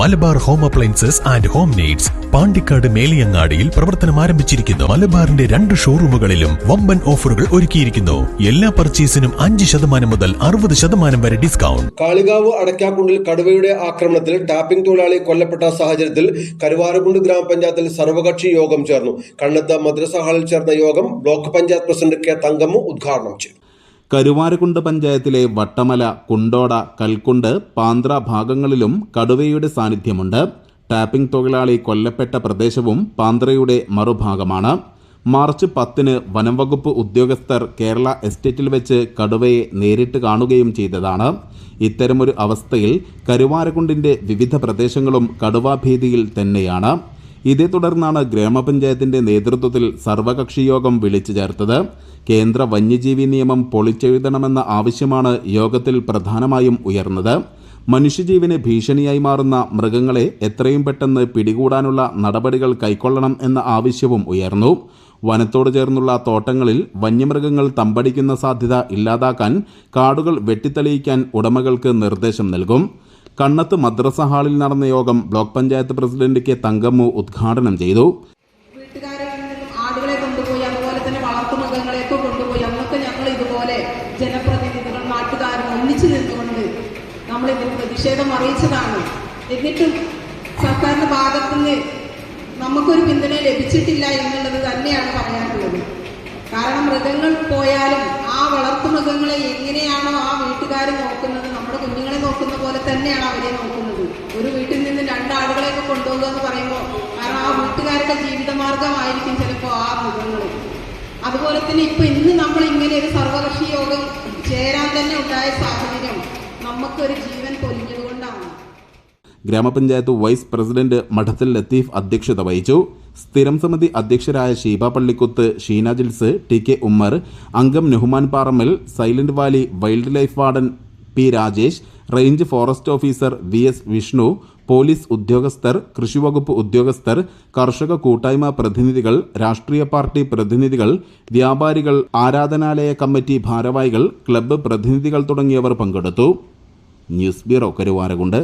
Malabar home appliances and home needs Pandikkad മേലിയങ്ങാടിയിൽ പ്രവർത്തനം ആരംഭിച്ചിരിക്കുന്നു. മലബാറിന്റെ രണ്ട് ഷോറൂമുകളിലും വമ്പൻ ഓഫറുകൾ ഒരുക്കിയിരിക്കുന്നു. എല്ലാ പർച്ചേസിനും അഞ്ച് ശതമാനം മുതൽ അറുപത് ശതമാനം വരെ ഡിസ്കൗണ്ട്. കാളികാവ് അടയ്ക്കാക്കുണ്ടിൽ കടുവയുടെ ആക്രമണത്തിൽ ടാപ്പിംഗ് തൊഴിലാളി കൊല്ലപ്പെട്ട സാഹചര്യത്തിൽ കരുവാരക്കുണ്ട് ഗ്രാമപഞ്ചായത്തിൽ സർവകക്ഷി യോഗം ചേർന്നു. കണ്ണത്ത് മദ്രസ ഹാളിൽ ചേർന്ന യോഗം block panchayat president K Thankamma ഉദ്ഘാടനം ചെയ്തു. കരുവാരക്കുണ്ട് പഞ്ചായത്തിലെ വട്ടമല കുണ്ടോട കൽക്കുണ്ട് പാന്ത്ര ഭാഗങ്ങളിലും കടുവയുടെ സാന്നിധ്യമുണ്ട്. ടാപ്പിംഗ് തൊഴിലാളി കൊല്ലപ്പെട്ട പ്രദേശവും പാന്ത്രയുടെ മറുഭാഗമാണ്. മാർച്ച് പത്തിന് വനംവകുപ്പ് ഉദ്യോഗസ്ഥർ കേരള എസ്റ്റേറ്റിൽ വെച്ച് കടുവയെ നേരിട്ട് കാണുകയും ചെയ്തതാണ്. ഇത്തരമൊരു അവസ്ഥയിൽ കരുവാരകുണ്ടിന്റെ വിവിധ പ്രദേശങ്ങളും കടുവാഭീതിയിൽ തന്നെയാണ്. ഇതേ തുടർന്നാണ് ഗ്രാമപഞ്ചായത്തിന്റെ നേതൃത്വത്തിൽ സർവകക്ഷിയോഗം വിളിച്ചു ചേർത്തത്. കേന്ദ്ര വന്യജീവി നിയമം പൊളിച്ചെഴുതണമെന്ന ആവശ്യമാണ് യോഗത്തിൽ പ്രധാനമായും ഉയർന്നത്. മനുഷ്യജീവന് ഭീഷണിയായി മാറുന്ന മൃഗങ്ങളെ എത്രയും പെട്ടെന്ന് പിടികൂടാനുള്ള നടപടികൾ കൈക്കൊള്ളണം എന്ന ആവശ്യവും ഉയർന്നു. വനത്തോട് ചേർന്നുള്ള തോട്ടങ്ങളിൽ വന്യമൃഗങ്ങൾ തമ്പടിക്കുന്ന സാധ്യത ഇല്ലാതാക്കാൻ കാടുകൾ വെട്ടിത്തെളിയിക്കാൻ ഉടമകൾക്ക് നിർദ്ദേശം നൽകും. കണ്ണത്ത് മദ്രസ ഹാളിൽ നടന്ന യോഗം block panchayat president K Thankammu ഉദ്ഘാടനം ചെയ്തു. കൊണ്ടുപോയി കൊണ്ടുപോയി. ഇതുപോലെ ജനപ്രതിനിധികൾ ഒന്നിച്ചു നിന്നുകൊണ്ട് നമ്മൾ ഇതിന് പ്രതിഷേധം അറിയിച്ചതാണ്. എന്നിട്ടും സർക്കാരിന്റെ ഭാഗത്തുനിന്ന് നമുക്കൊരു പിന്തുണ ലഭിച്ചിട്ടില്ല എന്നുള്ളത് തന്നെയാണ് പറയാനുള്ളത്. കാരണം മൃഗങ്ങൾ പോയാലും ആ വളർത്തുമൃഗങ്ങളെ എങ്ങനെയാണോ ആ വീട്ടുകാർ നോക്കുന്നത്? നമ്മുടെ കുഞ്ഞുങ്ങളെ നോക്കുന്ന പോലെ തന്നെയാണ് അവരെ നോക്കുന്നത്. ഒരു വീട്ടിൽ നിന്ന് രണ്ടാളുകളെയൊക്കെ കൊണ്ടുപോകുക എന്ന് പറയുമ്പോൾ കാരണം ആ വീട്ടുകാരുടെ ജീവിതമാർഗമായിരിക്കും ചിലപ്പോൾ ആ മൃഗങ്ങൾ അതുപോലെ തന്നെ ഇപ്പൊ ഇന്ന് നമ്മൾ ഇങ്ങനെ ഒരു സർവകക്ഷി യോഗം ചേരാൻ തന്നെ ഉണ്ടായ സാഹചര്യം നമുക്കൊരു ജീവൻ പൊലിഞ്ഞതുകൊണ്ടാണ്. ഗ്രാമപഞ്ചായത്ത് വൈസ് പ്രസിഡന്റ് മഠത്തിൽ ലത്തീഫ് അധ്യക്ഷത വഹിച്ചു. സ്ഥിരം സമിതി അധ്യക്ഷരായ ഷീബ പള്ളിക്കുത്ത് ഷീന ജിൽസ് ടി കെ ഉമ്മർ അംഗം Nehman Parammal Silent Valley wildlife warden P Rajesh range forest officer V S Vishnu police ഉദ്യോഗസ്ഥർ കൃഷിവകുപ്പ് ഉദ്യോഗസ്ഥർ കർഷക കൂട്ടായ്മ പ്രതിനിധികൾ രാഷ്ട്രീയ പാർട്ടി പ്രതിനിധികൾ വ്യാപാരികൾ ആരാധനാലയ കമ്മിറ്റി ഭാരവാഹികൾ ക്ലബ്ബ് പ്രതിനിധികൾ തുടങ്ങിയവർ പങ്കെടുത്തു. News bureau Karuvarakundu.